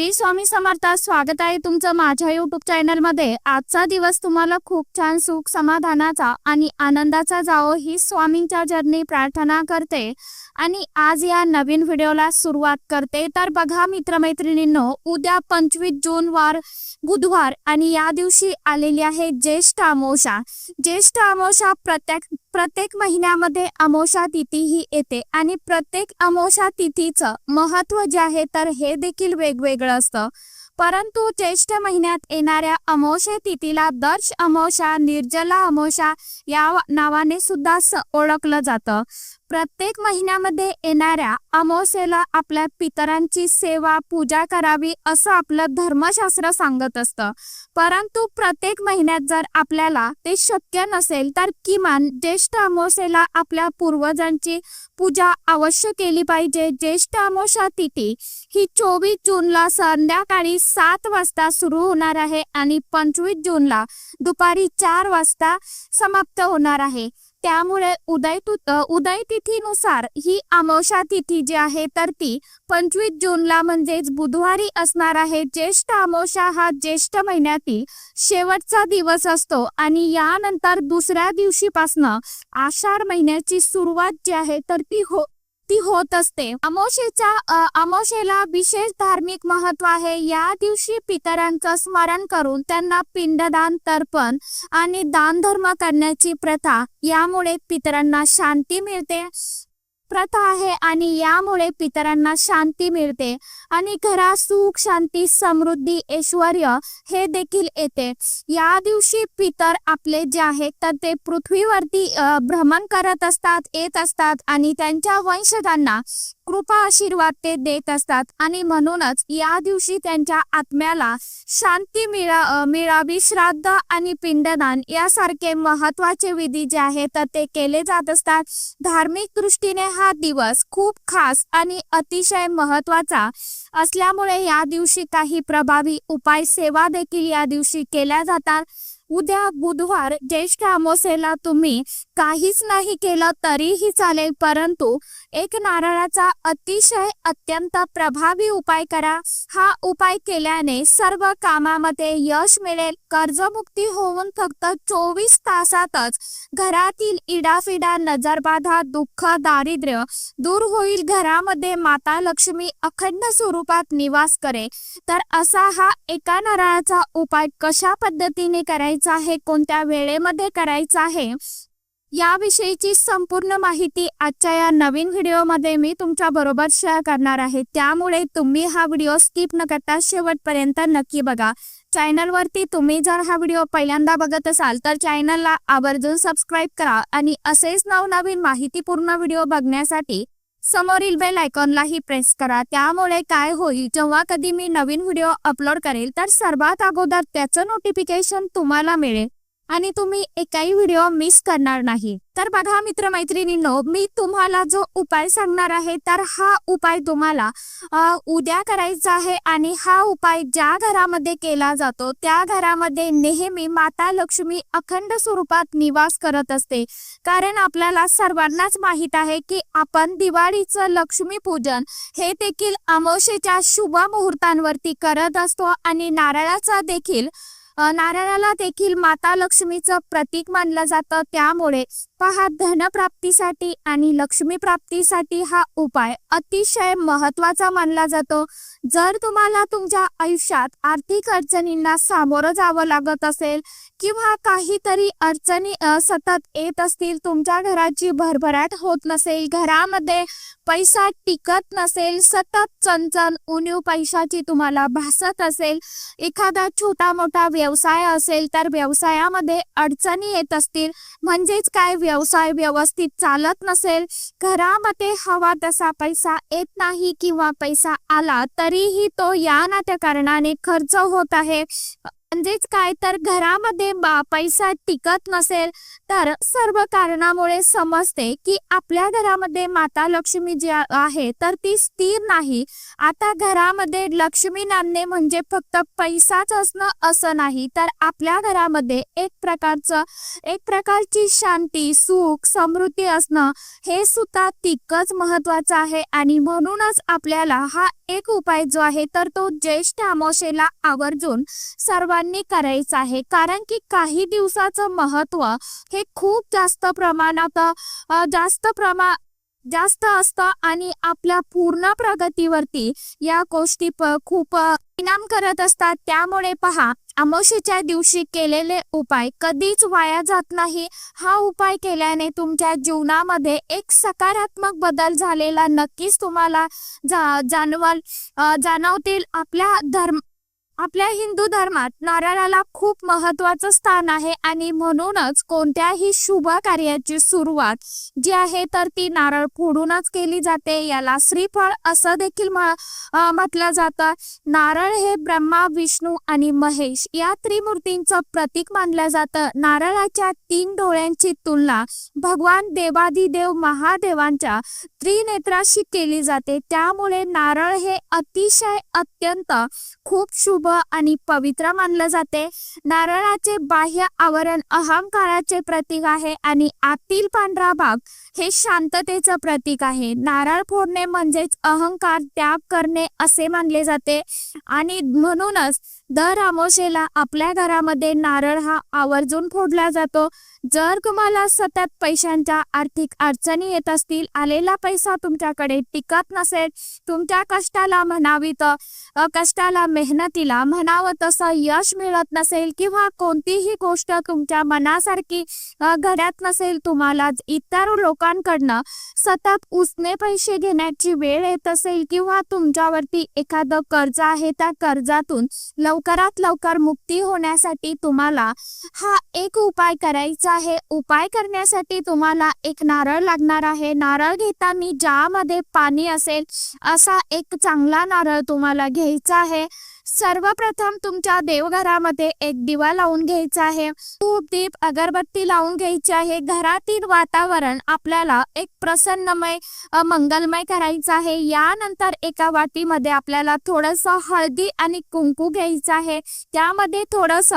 श्री स्वामी समर्थ स्वागत आहे तुमचं माझ्या युट्यूब चॅनलमध्ये आजचा दिवस तुम्हाला खूप छान सुख समाधानाचा आणि आनंदाचा जावो ही स्वामींच्या जर्नी प्रार्थना करते. आणि आज या नवीन व्हिडिओला सुरुवात करते. तर बघा मित्रमैत्रिणींनो उद्या पंचवीस जून वार बुधवार आणि या दिवशी आलेली आहे ज्येष्ठ अमावस्या ज्येष्ठ अमावस्या प्रत्येक प्रत्येक महिन्यामध्ये अमोषा तिथी ही येते आणि प्रत्येक अमोषा तिथीचं महत्त्व जे आहे तर हे देखील वेगवेगळं असतं. परंतु ज्येष्ठ महिन्यात येणाऱ्या अमोषे तिथीला दर्श अमोषा निर्जला अमोषा या नावाने सुद्धा ओळखलं जातं. प्रत्येक महिन्यामध्ये येणाऱ्या अमावस्येला आपल्या पितरांची सेवा पूजा करावी असं आपलं धर्मशास्त्र सांगत असतं. परंतु प्रत्येक महिन्यात जर आपल्याला ते शक्य नसेल तर किमान ज्येष्ठ अमावस्येला आपल्या पूर्वजांची पूजा अवश्य केली पाहिजे. ज्येष्ठ अमावस्या तिथी ही चोवीस जूनला संध्याकाळी सात वाजता सुरू होणार आहे आणि पंचवीस जूनला दुपारी चार वाजता समाप्त होणार आहे. त्यामुळे उदय तु उदय तिथीनुसार ही अमावस्या तिथी जी आहे तर ती पंचवीस जूनला म्हणजेच बुधवारी असणार आहे. ज्येष्ठ अमावस्या हा ज्येष्ठ महिन्यातील शेवटचा दिवस असतो आणि यानंतर दुसऱ्या दिवशीपासनं आषाढ महिन्याची सुरुवात जी आहे तर ती हो ती होत असते. अमावस्येच्या अ, विशेष धार्मिक महत्त्व आहे. या दिवशी पितरांचं स्मरण करून त्यांना पिंडदान तर्पण आणि दानधर्म करण्याची प्रथा यामुळे पितरांना शांती मिळते. प्रथा आहे आणि यामुळे पितरांना शांती मिळते आणि घरात सुख शांती समृद्धी ऐश्वर हे देखील येते. या दिवशी पितर आपले जे आहेत तर ते पृथ्वीवरती भ्रमण करत असतात येत असतात आणि त्यांच्या वंशजांना कृपा आशीर्वाद ते देत असतात. आणि म्हणूनच या दिवशी त्यांच्या आत्म्याला शांती मिळा मिळावी. श्राद्ध आणि पिंडदान यासारखे महत्त्वाचे विधी जे आहेत तर ते केले जात असतात. धार्मिक दृष्टीने हा दिवस खूप खास आणि अतिशय महत्त्वाचा असल्यामुळे या दिवशी काही प्रभावी उपाय सेवा देखील या दिवशी केल्या जातात. उद्या बुधवार ज्येष्ठ अमावस्येला तुम्ही काहीच नाही केलं तरीही चालेल परंतु एक नारळाचा अतिशय अत्यंत प्रभावी उपाय करा. हा उपाय केल्याने सर्व कामामध्ये यश मिळेल. कर्जमुक्ती होऊन फक्त चोवीस तासातच घरातील इडाफिडा नजरबाधा दुःख दारिद्र्य दूर होईल. घरामध्ये माता लक्ष्मी अखंड स्वरूपात निवास करे तर असा हा एका नारळाचा उपाय कशा पद्धतीने करायचा? आहे कोणत्या वेळेमध्ये करायचा आहे? याविषयीची संपूर्ण माहिती आजच्या या नवीन व्हिडिओमध्ये मी तुमच्या बरोबर शेअर करणार आहे. त्यामुळे तुम्ही हा व्हिडिओ स्किप न करता शेवटपर्यंत नक्की बघा. चॅनलवरती तुम्ही जर हा व्हिडिओ पहिल्यांदा बघत असाल तर चॅनलला आवर्जून सबस्क्राईब करा आणि असेच नवनवीन माहितीपूर्ण व्हिडिओ बघण्यासाठी समोरील बेल आयकॉनलाही प्रेस करा. त्यामुळे काय होईल जेव्हा कधी मी नवीन व्हिडिओ अपलोड करेल तर सर्वात अगोदर त्याचं नोटिफिकेशन तुम्हाला मिळेल. आणि तुम्ही एकाही व्हिडिओ मिस करणार नाही. तर बघा मित्रमैत्रिणींनो मी तुम्हाला जो उपाय सांगणार आहे तर हा उपाय तुम्हाला उद्या करायचा आहे आणि हा उपाय ज्या घरामध्ये केला जातो त्या घरामध्ये नेहमी माता लक्ष्मी अखंड स्वरूपात निवास करत असते. कारण आपल्याला सर्वांनाच माहीत आहे की आपण दिवाळीचं लक्ष्मी पूजन हे देखील अमावशेच्या शुभ मुहूर्तांवरती करत असतो आणि नारळाचा देखील नारळाला देखील माता लक्ष्मीचं प्रतीक मानलं जातं त्यामुळे पहा धनप्राप्तीसाठी आणि लक्ष्मी प्राप्तीसाठी हा उपाय अतिशय महत्त्वाचा मानला जातो. जर तुम्हाला तुमच्या आयुष्यात आर्थिक अडचणींना सामोरं जावं लागत असेल किंवा काहीतरी अडचणी सतत येत असतील तुमच्या घराची भरभराट होत नसेल घरामध्ये पैसा टिकत नसेल सतत चणचण उणीव पैशाची तुम्हाला भासत असेल एखादा छोटा मोठा व्यवसाय असेल तर व्यवसायामध्ये अडचणी येत असतील. म्हणजेच काय? व्यवसाय व्यवस्थित चालत नसेल घरामध्ये हवा तसा पैसा येत नाही किंवा पैसा आला तरीही तो या नात्या कारणाने खर्च होत आहे. म्हणजेच काय? तर घरामध्ये बा- पैसा टिकत नसेल तर सर्व कारणामुळे समजते की आपल्या घरामध्ये माता लक्ष्मी जी आहे तर ती स्थिर नाही. आता घरामध्ये लक्ष्मी नांदणे म्हणजे फक्त पैसाच असणं असं नाही तर आपल्या घरामध्ये एक प्रकारचं एक प्रकारची शांती सुख समृद्धी असणं हे सुद्धा तितकंच महत्वाचं आहे. आणि म्हणूनच आपल्याला हा एक उपाय जो आहे तर तो ज्येष्ठ अमावशेला आवर्जून सर्वांनी करायचा आहे. कारण की काही दिवसाचं महत्त्व हे खूप जास्त प्रमाणात जास्त प्रमा जास्त असतं आणि आपल्या पूर्ण प्रगतीवरती या गोष्टी खूप परिणाम करत असतात. त्यामुळे पहा अमावशीच्या दिवशी केलेले उपाय कधीच वाया जात नाही. हा उपाय केल्याने तुमच्या जीवनामध्ये एक सकारात्मक बदल झालेला नक्कीच तुम्हाला जा जाणवल जाणवतील. आपल्या धर्म आपल्या हिंदू धर्मात नारळाला खूप महत्वाचं स्थान आहे आणि म्हणूनच कोणत्याही शुभ कार्याची सुरुवात जी आहे तर ती नारळ फोडूनच केली जाते. याला श्रीफळ असं देखील म्हटलं जातं. नारळ हे ब्रह्मा विष्णू आणि महेश या त्रिमूर्तींचं प्रतीक मानलं जातं. नारळाच्या तीन डोळ्यांची तुलना भगवान देवादिदेव महादेवांच्या त्रिनेत्राशी केली जाते. त्यामुळे नारळ हे अतिशय अत्यंत खूप शुभ आणि पवित्र मानलं जाते. नारळाचे बाह्य आवरण अहंकाराचे प्रतीक आहे आणि आतील पांढरा भाग हे शांततेचं प्रतीक आहे. नारळ फोडणे म्हणजेच अहंकार त्याग करणे असे मानले जाते. आणि म्हणूनच दर अमावस्येला आपल्या घरामध्ये नारळ हा आवर्जून फोडला जातो. जर तुम्हाला सतत पैशांच्या आर्थिक अडचणी येत असतील आलेला पैसा तुमच्याकडे टिकत नसेल तुमच्या कष्टाला म्हणावी तर कष्टाला मेहनतीला म्हणावं तसं यश मिळत नसेल किंवा कोणतीही गोष्ट तुमच्या मनासारखी घड्यात घडत नसेल तुम्हाला इतर लोकांकडनं सतत उसने पैसे घेण्याची वेळ येत असेल किंवा तुमच्यावरती एखादं कर्ज आहे त्या कर्जातून लवकरात लवकर मुक्ती होण्यासाठी तुम्हाला हा एक उपाय करायचा आहे. उपाय करण्यासाठी तुम्हाला एक नारळ लागणार आहे. नारळ घेताना ज्यामध्ये पाणी असेल असा एक चांगला नारळ तुम्हाला घ्यायचा आहे. सर्वप्रथम तुमच्या देवघरामध्ये एक दिवा लावून घ्यायचा आहे. खूप दीप अगरबत्ती लावून घ्यायची आहे. घरातील वातावरण आपल्याला एक प्रसन्नमय मंगलमय करायचं आहे. यानंतर एका वाटीमध्ये आपल्याला थोडस हळदी आणि कुंकू घ्यायचं आहे. त्यामध्ये थोडस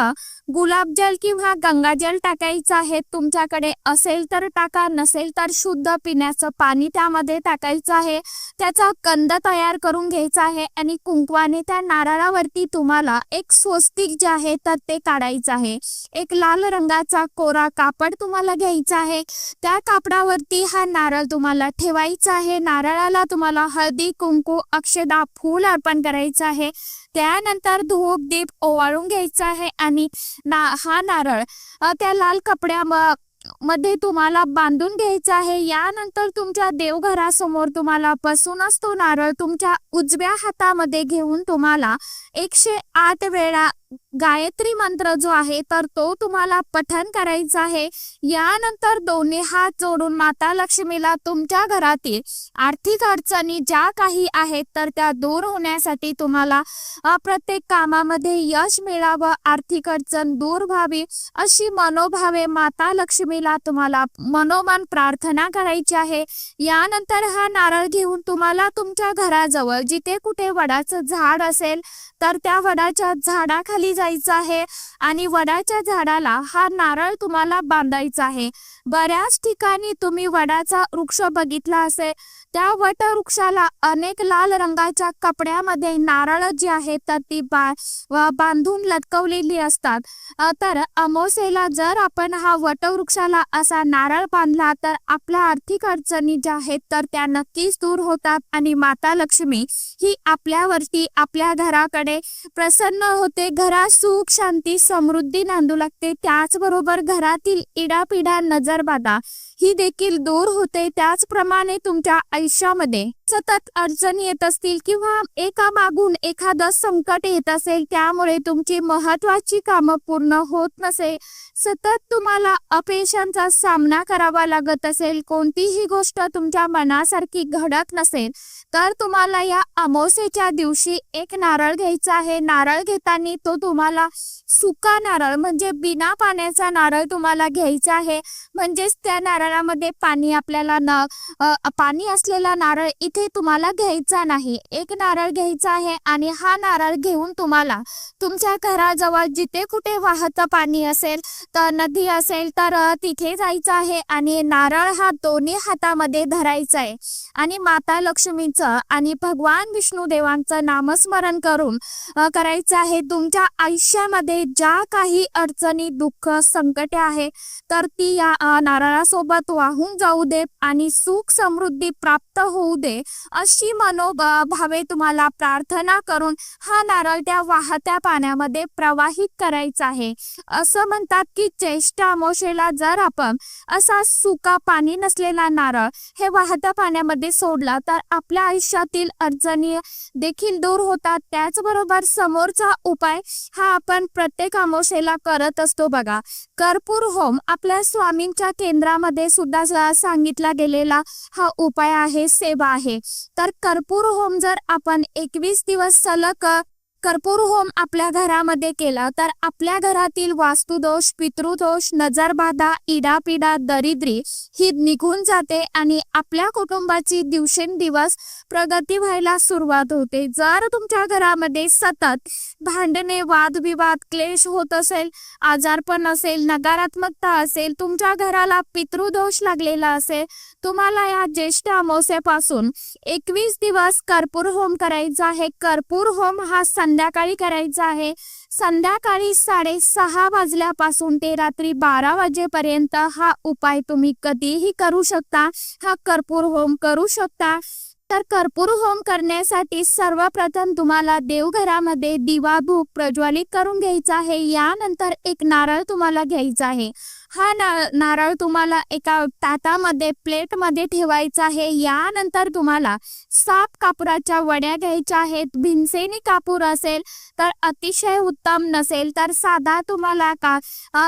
गुलाबजल किंवा गंगाजल टाकायचं आहे तुमच्याकडे असेल तर टाका नसेल तर शुद्ध पिण्याचं पाणी त्यामध्ये टाकायचं आहे. त्याचा कंद तयार करून घ्यायचा आहे आणि कुंकवाने त्या नारळावरती तुम्हाला एक स्वस्तिक जे आहे तर ते काढायचं आहे. एक लाल रंगाचा कोरा कापड तुम्हाला घ्यायचा आहे. त्या कापडावरती हा नारळ तुम्हाला ठेवायचा आहे. नारळाला तुम्हाला हळदी कुंकू अक्षदा फूल अर्पण करायचं आहे. त्यानंतर धूप दीप ओवाळून घ्यायचा आहे आणि ना हा नारळ त्या लाल कपड्या म- मध्ये तुम्हाला बांधून घ्यायचा आहे. यानंतर तुमच्या देवघरासमोर तुम्हाला बसूनच तो नारळ तुमच्या उजव्या हातामध्ये घेऊन तुम्हाला एकशे आठ वेळा गायत्री मंत्र जो आहे तर तो तुम्हाला पठण करायचा आहे. यानंतर दोन्ही हात जोडून माता लक्ष्मीला तुमच्या घरातील आर्थिक अडचणी ज्या काही आहेत तर त्या दूर होण्यासाठी तुम्हाला प्रत्येक कामामध्ये यश मिळावं आर्थिक अडचण दूर व्हावी अशी मनोभावे माता लक्ष्मीला तुम्हाला मनोमन प्रार्थना करायची आहे. यानंतर हा नारळ घेऊन तुम्हाला तुमच्या घराजवळ जिथे कुठे वडाचं झाड असेल तर त्या वडाच्या झाडाखाली जायचं आहे आणि वडाच्या झाडाला हा नारळ तुम्हाला बांधायचा आहे. बऱ्याच ठिकाणी तुम्ही वडाचा वृक्ष बघितला असेल. त्या वटवृक्षाला अनेक लाल रंगाच्या कपड्यामध्ये नारळ जी आहेत तर ती बा बांधून लटकवलेली असतात. तर अमोसेला जर आपण हा वटवृक्षाला असा नारळ बांधला तर आपल्या आर्थिक अडचणी ज्या आहेत तर त्या नक्कीच दूर होतात. आणि माता लक्ष्मी ही आपल्यावरती आपल्या घराकडे प्रसन्न होते. घरात सुख शांती समृद्धी नांदू लागते. त्याचबरोबर घरातील इडापिडा नजरबाधा ही देखील दूर होते. त्याचप्रमाणे तुमच्या आयुष्यामध्ये सतत अडचणी येत असतील किंवा एका मागून एखादं संकट येत असेल त्यामुळे तुमची महत्वाची कामं पूर्ण होत नसेल सतत तुम्हाला अपयशांचा सामना करावा लागत असेल कोणतीही गोष्ट तुमच्या मनासारखी घडत नसेल तर तुम्हाला या अमावस्येच्या दिवशी एक नारळ घ्यायचा आहे. नारळ घेताना तो तुम्हाला सुका नारळ म्हणजे बिना पाण्याचा नारळ तुम्हाला घ्यायचा आहे. म्हणजेच त्या नारळामध्ये पाणी आपल्याला न पाणी असलेला नारळ इथे तुम्हाला घ्यायचा नाही. एक नारळ घ्यायचा आहे आणि हा नारळ घेऊन तुम्हाला तुमच्या घराजवळ जिथे कुठे वाहतं पाणी असेल तर नदी असेल तर तिथे जायचं आहे आणि नारळ हा दोन्ही हातामध्ये धरायचा आहे. आणि माता लक्ष्मीचं आणि भगवान विष्णू देवांचं नामस्मरण करून करायचं आहे तुमच्या आयुष्यामध्ये ज्या काही अडचणी दुःख संकटे आहे तर ती या नारळासोबत वाहून जाऊ दे आणि सुख समृद्धी प्राप्त होऊ दे अशी मनोभावे तुम्हाला प्रार्थना करून हा नारळ त्या वाहत्या पाण्यामध्ये प्रवाहित करायचा आहे. असं म्हणतात की ज्येष्ठ अमावशेला जर आपण असा सुका पाणी नसलेला नारळ हे वाहत्या पाण्यामध्ये सोडला तर आपल्या आयुष्यातील अडचणी देखील दूर होतात. त्याचबरोबर समोरचा उपाय हा आपण प्रत्येक अमावस्येला करत असतो बघा. कर्पूर होम आपल्या स्वामींच्या केंद्रामध्ये सुद्धा सांगितला गेलेला हा उपाय आहे सेवा आहे. तर कर्पूर होम जर आपण एकवीस दिवस सलग कर्पूर होम आपल्या घरामध्ये केला तर आपल्या घरातील वास्तुदोष पितृदोष नजरबाधा इडापिडा दरिद्री ही निघून जाते आणि आपल्या कुटुंबाची दिवसेंदिवस प्रगती व्हायला सुरुवात होते. जर तुमच्या घरामध्ये सतत भांडणे वादविवाद क्लेश होत असेल आजारपण असेल नकारात्मकता असेल तुमच्या घराला पितृदोष लागलेला असेल तुम्हाला या ज्येष्ठ अमावस्यापासून एकवीस दिवस कर्पूर होम करायचा आहे. कर्पूर होम हा संध्याकाळी करायचा आहे. संध्याकाळी साडेसहा वाजल्यापासून ते रात्री बारा वाजेपर्यंत हा उपाय तुम्ही कधीही करू शकता. हा कर्पूर होम करू शकता. तर कर्पूर होम करण्यासाठी सर्वप्रथम तुम्हाला देवघरामध्ये दिवा भूक प्रज्वलित करून घ्यायचा आहे. यानंतर एक नारळ तुम्हाला घ्यायचा आहे. हा ना नारळ तुम्हाला एका ताटामध्ये प्लेटमध्ये ठेवायचा आहे. यानंतर तुम्हाला साप कापुराच्या वड्या घ्यायच्या आहेत. भिंसेनी कापूर असेल तर अतिशय उत्तम नसेल तर साधा तुम्हाला का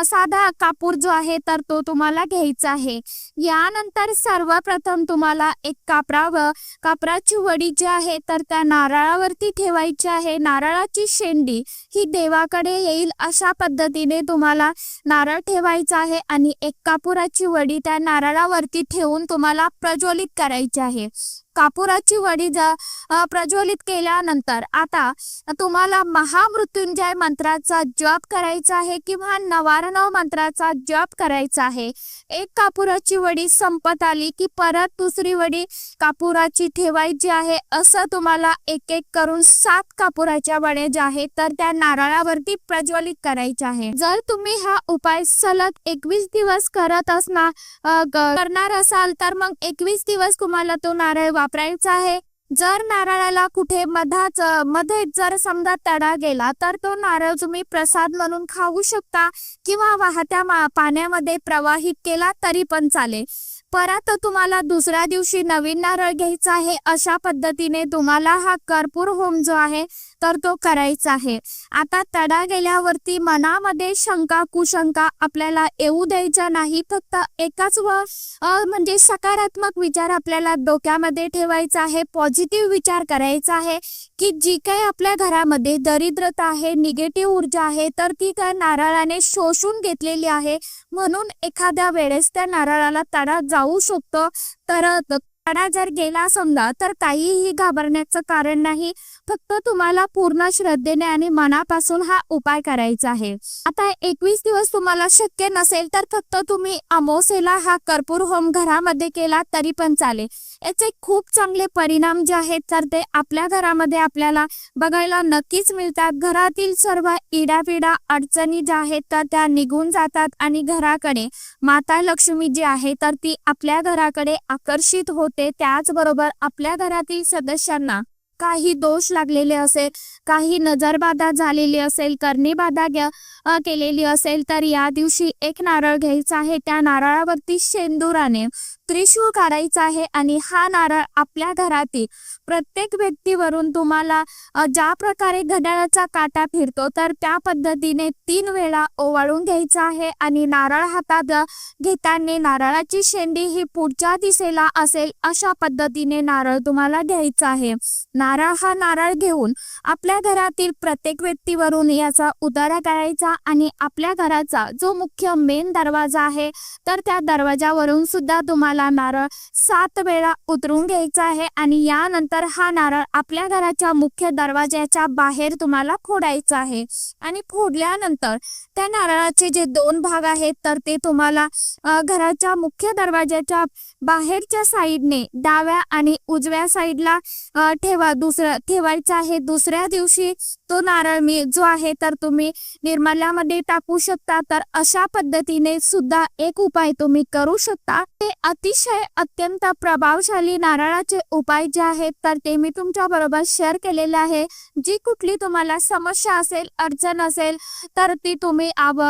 साधा कापूर जो आहे तर तो तुम्हाला घ्यायचा आहे. यानंतर सर्वप्रथम तुम्हाला एक कापरावर कापराची वडी जी आहे तर त्या नारळावरती ठेवायची आहे. नारळाची शेंडी ही देवाकडे येईल अशा पद्धतीने तुम्हाला नारळ ठेवायचा आहे. आणि एक कापुराची वडी त्या नारळावरती ठेवून तुम्हाला प्रज्वलित करायची आहे. कापुराची वडी प्रज्वलित केल्यानंतर आता तुम्हाला महामृत्युंजय मंत्राचा जप करायचा आहे किंवा नवारणव मंत्राचा जप करायचा आहे. एक कापुराची वडी संपत आली की परत दुसरी वडी कापुराची ठेवायची आहे. असं तुम्हाला एक एक करून सात कापुराच्या वड्या ज्या आहेत तर त्या नारळावरती प्रज्वलित करायच्या आहे. जर तुम्ही हा उपाय सलग एकवीस दिवस करत असणार करणार असाल तर मग एकवीस दिवस तुम्हाला तो नारळ वापरायचा आहे. जर नारळाला कुठे मधाच मध्ये जर समजा तडा गेला तर तो नारळ तुम्ही प्रसाद म्हणून खाऊ शकता किंवा वाहत्या पाण्यामध्ये प्रवाहित केला तरी पण चालेल. परत तुम्हाला दुसऱ्या दिवशी नवीन नारळ घ्यायचा आहे अशा पद्धतीने तुम्हाला हा कर्पूर होम जो आहे तर तो करायचा आहे. आता तडा गेल्यावरती मनामध्ये शंका कुशंका आपल्याला येऊ द्यायच्या नाही फक्त एकाच व म्हणजे सकारात्मक विचार आपल्याला डोक्यामध्ये ठेवायचा आहे पॉझिटिव्ह विचार करायचा आहे. की जी काही आपल्या घरामध्ये दरिद्रता आहे निगेटिव्ह ऊर्जा आहे तर ती त्या नारळाने शोषून घेतलेली आहे. म्हणून एखाद्या वेळेस त्या नारळाला तडा जाऊ शकतो. तर तडा जर गेला समजा तर काहीही घाबरण्याचं कारण नाही. फक्त तुम्हाला पूर्ण श्रद्धेने आणि मनापासून हा उपाय करायचा आहे. आता एकवीस दिवस तुम्हाला शक्य नसेल तर फक्त तुम्ही अमोसेला हा कर्पूर होम घरामध्ये केला तरी पण चालेल. याचे खूप चांगले परिणाम जे आहेत तर ते आपल्या घरामध्ये आपल्याला बघायला नक्कीच मिळतात. घरातील सर्व इडापिडा अडचणी ज्या आहेत तर त्या निघून जातात आणि घराकडे माता लक्ष्मी जी आहे तर ती आपल्या घराकडे आकर्षित होते. त्याचबरोबर आपल्या घरातील सदस्यांना काही दोष लागलेले असेल काही नजरबाधा झालेली असेल करणीबाधा केलेली असेल तर या दिवशी एक नारळ घ्यायचा आहे. त्या नारळावरती शेंदुराने त्रिशूळ काढायचा आहे आणि हा नारळ आपल्या घरातील प्रत्येक व्यक्तीवरून तुम्हाला ज्या प्रकारे घड्याळाचा काटा फिरतो तर त्या पद्धतीने तीन वेळा ओवाळून घ्यायचा आहे आणि नारळ हातात घेताना नारळाची शेंडी ही पुढच्या दिशेला असेल अशा पद्धतीने नारळ तुम्हाला घ्यायचा आहे. नारळ हा नारळ घेऊन आपल्या घरातील प्रत्येक व्यक्तीवरून याचा उतारा करायचा आणि आपल्या घराचा जो मुख्य मेन दरवाजा आहे तर त्या दरवाजावरून सुद्धा तुम्हाला नारळ सात वेळा उतरून घ्यायचा आहे आणि यानंतर हा नारळ आपल्या घराच्या मुख्य दरवाजाच्या बाहेर तुम्हाला फोडायचा आहे. आणि फोडल्यानंतर त्या नारळाचे जे दोन भाग आहेत तर ते तुम्हाला घराच्या मुख्य दरवाजाच्या बाहेरच्या साईडने डाव्या आणि उजव्या साईडला ठेवा दुसरा ठेवायचा आहे. दुसऱ्या दिवशी तो नारळ मी जो आहे तर तुम्ही निर्मल्यामध्ये टाकू शकता. तर अशा पद्धतीने सुद्धा एक उपाय तुम्ही करू शकता. ते अतिशय अत्यंत प्रभावशाली नारळाचे उपाय जे आहेत तर ते मी तुमच्या बरोबर शेअर केलेले आहे. जी कुठली तुम्हाला समस्या असेल अडचण असेल तर ती तुम्ही आव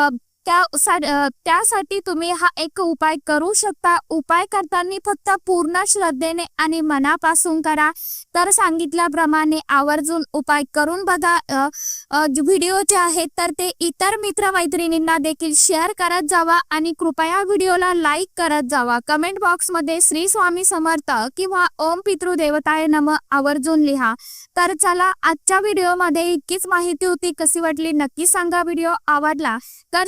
त्या त्यासाठी तुम्ही हा एक उपाय करू शकता. उपाय करताना फक्त पूर्ण श्रद्धेने आणि मनापासून करा. तर सांगितल्याप्रमाणे आवर्जून उपाय करून बघा. व्हिडिओ जे आहेत तर ते इतर मित्र मैत्रिणींना देखील शेअर करत जावा आणि कृपया व्हिडिओला लाईक करत जावा. कमेंट बॉक्समध्ये श्री स्वामी समर्थ किंवा ओम पितृदेवताय नम आवर्जून लिहा. तर चला आजच्या व्हिडिओमध्ये इतकीच माहिती होती. कशी वाटली नक्की सांगा. व्हिडिओ आवडला तर